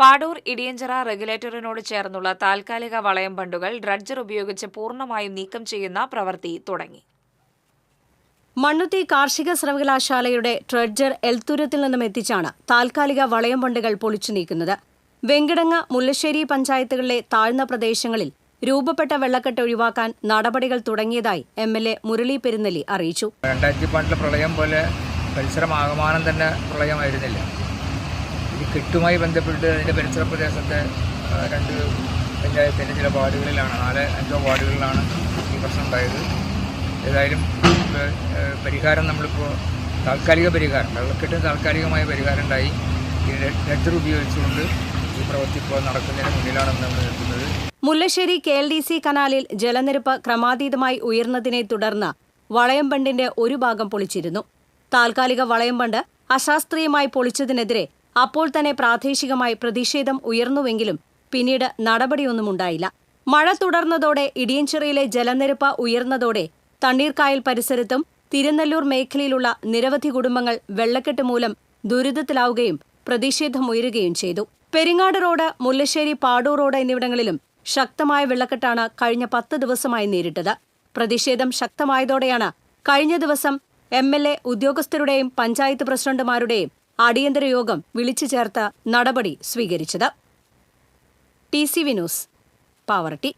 പാടൂർ ഇടിയഞ്ചിറ റെഗുലേറ്ററിനോട് ചേർന്നുള്ള താൽക്കാലിക വളയം ബണ്ടുകൾ ഡ്രഡ്ജർ ഉപയോഗിച്ച് പൂർണമായും നീക്കം ചെയ്യുന്ന പ്രവൃത്തി തുടങ്ങി. മണ്ണുത്തി കാർഷിക സർവകലാശാലയുടെ ഡ്രഡ്ജർ എൽത്തുരത്തിൽ നിന്നും എത്തിച്ചാണ് താൽക്കാലിക വളയം ബണ്ടുകൾ പൊളിച്ചു നീക്കുന്നത്. വെങ്കിടങ്ങ മുല്ലശ്ശേരി പഞ്ചായത്തുകളിലെ താഴ്ന്ന പ്രദേശങ്ങളിൽ രൂപപ്പെട്ട വെള്ളക്കെട്ട് ഒഴിവാക്കാൻ നടപടികൾ തുടങ്ങിയതായി M L A Murali Perunnali അറിയിച്ചു. രണ്ടായിരത്തി പതിനെട്ടിലെ പ്രളയം പോലെ പരിസരം ആകമാനം തന്നെ പ്രളയമായിരുന്നില്ല. ഈ കെട്ടുമായി ബന്ധപ്പെട്ട് അതിന്റെ പരിസര പ്രദേശത്തെ രണ്ട് പഞ്ചായത്തിന്റെ ചില വാർഡുകളിലാണ് നാല് അഞ്ചോ വാർഡുകളിലാണ് ഈ പ്രശ്നം ഉണ്ടായത്. ഏതായാലും പരിഹാരം നമ്മളിപ്പോൾ താൽക്കാലിക പരിഹാരം വെള്ളക്കെട്ടിന് താൽക്കാലികമായ പരിഹാരം ഉണ്ടായി. ഈ ലെറ്റർ ഉപയോഗിച്ചുകൊണ്ട് ഈ പ്രവൃത്തി ഇപ്പോൾ നടക്കുന്നതിന് മുന്നിലാണ് നമ്മൾ നിൽക്കുന്നത് Mullassery K L D C കനാലിൽ ജലനിരപ്പ് ക്രമാതീതമായി ഉയർന്നതിനെ തുടർന്ന് വളയം ബണ്ടിന്റെ ഒരു ഭാഗം പൊളിച്ചിരുന്നു. താൽക്കാലിക വളയം ബണ്ട് അശാസ്ത്രീയമായി പൊളിച്ചതിനെതിരെ അപ്പോൾ തന്നെ പ്രാദേശികമായി പ്രതിഷേധം ഉയർന്നുവെങ്കിലും പിന്നീട് നടപടിയൊന്നും ഉണ്ടായില്ല. മഴ തുടർന്നതോടെ ഇടിയഞ്ചിറയിലെ ജലനിരപ്പ് ഉയർന്നതോടെ തണ്ണീർക്കായൽ പരിസരത്തും തിരുനെല്ലൂർ മേഖലയിലുള്ള നിരവധി കുടുംബങ്ങൾ വെള്ളക്കെട്ട് മൂലം ദുരിതത്തിലാവുകയും പ്രതിഷേധമുയരുകയും ചെയ്തു. പെരിങ്ങാട് റോഡ് മുല്ലശ്ശേരി പാടൂർ റോഡ് എന്നിവിടങ്ങളിലും ശക്തമായ വെള്ളക്കെട്ടാണ് കഴിഞ്ഞ പത്ത് ദിവസമായി നേരിട്ടത്. പ്രതിഷേധം ശക്തമായതോടെയാണ് കഴിഞ്ഞ ദിവസം എം ഉദ്യോഗസ്ഥരുടെയും പഞ്ചായത്ത് പ്രസിഡന്റുമാരുടെയും അടിയന്തര യോഗം വിളിച്ചു ചേർത്ത് നടപടി സ്വീകരിച്ചത്. T C വിനൂസ് Pavaratty